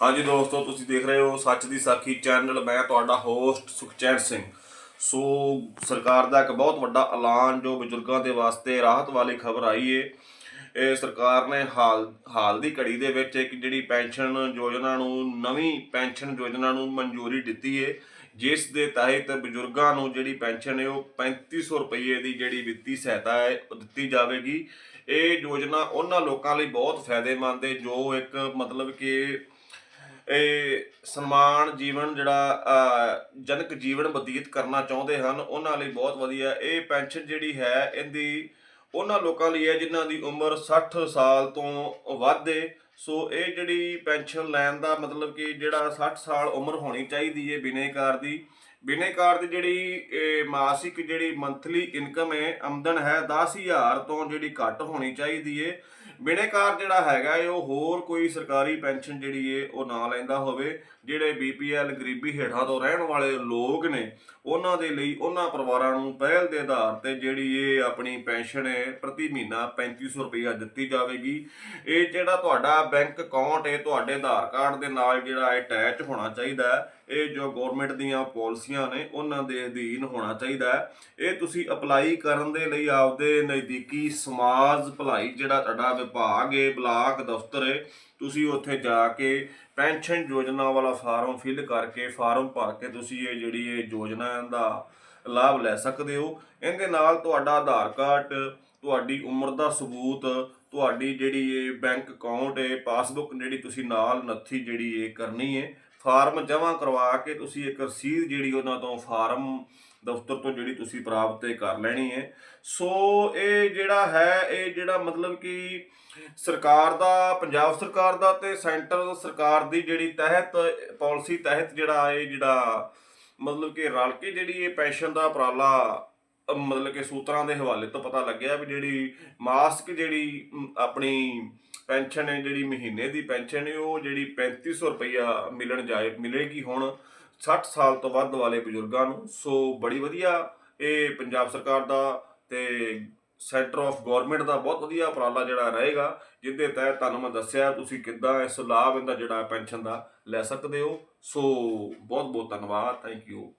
ਹਾਂਜੀ ਦੋਸਤੋ, ਤੁਸੀਂ ਦੇਖ ਰਹੇ ਹੋ ਸੱਚ ਦੀ ਸਾਖੀ ਚੈਨਲ। ਮੈਂ ਤੁਹਾਡਾ ਹੋਸਟ ਸੁਖਚੈਨ ਸਿੰਘ। ਸੋ ਸਰਕਾਰ ਦਾ ਇੱਕ ਬਹੁਤ ਵੱਡਾ ਐਲਾਨ ਜੋ ਬਜ਼ੁਰਗਾਂ ਦੇ ਵਾਸਤੇ ਰਾਹਤ ਵਾਲੀ ਖਬਰ ਆਈ ਏ, ਇਹ ਸਰਕਾਰ ਨੇ ਹਾਲ ਹਾਲ ਦੀ ਘੜੀ ਦੇ ਵਿੱਚ ਇੱਕ ਜਿਹੜੀ ਪੈਨਸ਼ਨ ਯੋਜਨਾ ਨੂੰ, ਨਵੀਂ ਪੈਨਸ਼ਨ ਯੋਜਨਾ ਨੂੰ ਮਨਜ਼ੂਰੀ ਦਿੱਤੀ ਏ, ਜਿਸ ਦੇ ਤਹਿਤ ਬਜ਼ੁਰਗਾਂ ਨੂੰ ਜਿਹੜੀ ਪੈਨਸ਼ਨ ਹੈ ਉਹ 3500 ਰੁਪਏ ਦੀ ਜਿਹੜੀ ਵਿੱਤੀ ਸਹਾਇਤਾ ਹੈ ਉਹ ਦਿੱਤੀ ਜਾਵੇਗੀ। ਇਹ ਯੋਜਨਾ ਉਹਨਾਂ ਲੋਕਾਂ ਲਈ ਬਹੁਤ ਫਾਇਦੇਮੰਦ ਹੈ ਜੋ ਇੱਕ ਮਤਲਬ ਕਿ ਇਹ ਸਨਮਾਨ ਜੀਵਨ ਜਿਹੜਾ ਜਨਕ ਜੀਵਨ ਬਤੀਤ ਕਰਨਾ ਚਾਹੁੰਦੇ ਹਨ, ਉਹਨਾਂ ਲਈ ਬਹੁਤ ਵਧੀਆ। ਇਹ ਪੈਨਸ਼ਨ ਜਿਹੜੀ ਹੈ, ਇਹਦੀ ਉਹਨਾਂ ਲੋਕਾਂ ਲਈ ਹੈ ਜਿਨ੍ਹਾਂ ਦੀ ਉਮਰ 60 ਸਾਲ ਤੋਂ ਵੱਧ ਹੈ ਸੋ ਇਹ ਜਿਹੜੀ ਪੈਨਸ਼ਨ ਲੈਣ ਦਾ ਮਤਲਬ ਕਿ ਜਿਹੜਾ 60 ਸਾਲ ਉਮਰ ਹੋਣੀ ਚਾਹੀਦੀ ਹੈ ਬਿਨੇਕਾਰ ਦੀ ਬਿਨੇਕਾਰ ਦੀ ਜਿਹੜੀ, ਇਹ ਮਾਸਿਕ ਜਿਹੜੀ ਮੰਥਲੀ ਇਨਕਮ ਹੈ, ਆਮਦਨ ਹੈ 10000 ਤੋਂ ਜਿਹੜੀ ਘੱਟ ਹੋਣੀ ਚਾਹੀਦੀ ਹੈ ਬਿਨੇਕਾਰ ਜਿਹੜਾ ਹੈਗਾ ਹੈ ਉਹ ਹੋਰ ਕੋਈ ਸਰਕਾਰੀ ਪੈਨਸ਼ਨ ਜਿਹੜੀ ਹੈ ਉਹ ਨਾ ਲੈਂਦਾ ਹੋਵੇ, ਜਿਹੜੇ ਬੀਪੀਐਲ ਗਰੀਬੀ ਹੇਠਾਂ ਤੋਂ ਰਹਿਣ ਵਾਲੇ ਲੋਕ ਨੇ, ਉਹਨਾਂ ਦੇ ਲਈ ਉਹਨਾਂ ਪਰਿਵਾਰਾਂ ਨੂੰ ਪਹਿਲ ਦੇ ਆਧਾਰ ਤੇ ਜਿਹੜੀ ਇਹ ਆਪਣੀ ਪੈਨਸ਼ਨ ਹੈ, ਪ੍ਰਤੀ ਮਹੀਨਾ 3500 ਰੁਪਇਆ ਦਿੱਤੀ ਜਾਵੇਗੀ। ਇਹ ਜਿਹੜਾ ਤੁਹਾਡਾ ਬੈਂਕ ਅਕਾਊਂਟ ਹੈ, ਤੁਹਾਡੇ ਆਧਾਰ ਕਾਰਡ ਦੇ ਨਾਲ ਜਿਹੜਾ ਅਟੈਚ ਹੋਣਾ ਚਾਹੀਦਾ ਹੈ ਇਹ ਜੋ ਗਵਰਨਮੈਂਟ ਦੀਆਂ ਪਾਲਿਸੀਆਂ ਨੇ, ਉਹਨਾਂ ਦੇ ਅਧੀਨ ਹੋਣਾ ਚਾਹੀਦਾ ਹੈ। ਇਹ ਤੁਸੀਂ ਅਪਲਾਈ ਕਰਨ ਦੇ ਲਈ ਆਪਦੇ ਨਜ਼ਦੀਕੀ ਸਮਾਜ ਭਲਾਈ ਜਿਹੜਾ ਤੁਹਾਡਾ ਵਿਭਾਗ ਹੈ ਬਲਾਕ, ਦਫ਼ਤਰ ਹੈ ਤੁਸੀਂ ਉੱਥੇ ਜਾ ਕੇ ਪੈਨਸ਼ਨ ਯੋਜਨਾ ਵਾਲਾ ਫਾਰਮ ਫਿਲ ਕਰਕੇ ਫਾਰਮ ਭਰ ਕੇ ਤੁਸੀਂ ਇਹ ਜਿਹੜੀ ਇਹ ਯੋਜਨਾ ਦਾ ਲਾਭ ਲੈ ਸਕਦੇ ਹੋ। ਇਹਦੇ ਨਾਲ ਤੁਹਾਡਾ ਆਧਾਰ ਕਾਰਡ, ਤੁਹਾਡੀ ਉਮਰ ਦਾ ਸਬੂਤ, ਤੁਹਾਡੀ ਜਿਹੜੀ ਇਹ ਬੈਂਕ ਅਕਾਊਂਟ ਹੈ ਪਾਸਬੁੱਕ ਜਿਹੜੀ ਤੁਸੀਂ ਨਾਲ ਨੱਥੀ ਜਿਹੜੀ ਇਹ ਕਰਨੀ ਹੈ ਫਾਰਮ ਜਮ੍ਹਾਂ ਕਰਵਾ ਕੇ ਤੁਸੀਂ ਇੱਕ ਰਸੀਦ ਜਿਹੜੀ ਉਹਨਾਂ ਤੋਂ ਫਾਰਮ ਦਫ਼ਤਰ ਤੋਂ ਜਿਹੜੀ ਤੁਸੀਂ ਪ੍ਰਾਪਤ ਕਰ ਲੈਣੀ ਹੈ। ਸੋ ਇਹ ਜਿਹੜਾ ਹੈ, ਇਹ ਜਿਹੜਾ ਮਤਲਬ ਕਿ ਸਰਕਾਰ ਦਾ, ਪੰਜਾਬ ਸਰਕਾਰ ਦਾ ਤੇ ਸੈਂਟਰ ਸਰਕਾਰ ਦੀ ਜਿਹੜੀ ਤਹਿਤ ਪਾਲਿਸੀ ਤਹਿਤ ਜਿਹੜਾ ਇਹ ਜਿਹੜਾ ਮਤਲਬ ਕਿ ਰਲ ਕੇ ਜਿਹੜੀ ਇਹ ਪੈਨਸ਼ਨ ਦਾ ਉਪਰਾਲਾ, ਮਤਲਬ ਕਿ ਸੂਤਰਾਂ ਦੇ ਹਵਾਲੇ ਤੋਂ ਪਤਾ ਲੱਗਿਆ ਵੀ ਜਿਹੜੀ ਮਾਸਕ ਜਿਹੜੀ ਆਪਣੀ ਪੈਨਸ਼ਨ ਹੈ, ਜਿਹੜੀ ਮਹੀਨੇ ਦੀ ਪੈਨਸ਼ਨ ਹੈ, ਉਹ ਜਿਹੜੀ 3500 ਰੁਪਈਆ ਮਿਲਣ ਜਾਏ, ਮਿਲੇਗੀ ਹੁਣ 60 ਸਾਲ ਤੋਂ ਵੱਧ ਵਾਲੇ ਬਜ਼ੁਰਗਾਂ ਨੂੰ। ਸੋ ਬੜੀ ਵਧੀਆ ਇਹ ਪੰਜਾਬ ਸਰਕਾਰ ਦਾ ਤੇ ਸੈਂਟਰ ਆਫ ਗਵਰਨਮੈਂਟ ਦਾ ਬਹੁਤ ਵਧੀਆ ਉਪਰਾਲਾ ਜਿਹੜਾ ਰਹੇਗਾ ਜਿੱਦੇ ਤਹਿਤ ਤੁਹਾਨੂੰ ਮੈਂ ਦੱਸਿਆ ਤੁਸੀਂ ਕਿੱਦਾਂ ਇਸ ਲਾਭ ਇਹਦਾ ਜਿਹੜਾ ਪੈਨਸ਼ਨ ਦਾ ਲੈ ਸਕਦੇ ਹੋ। ਸੋ ਬਹੁਤ ਬਹੁਤ ਧੰਨਵਾਦ, ਥੈਂਕ ਯੂ।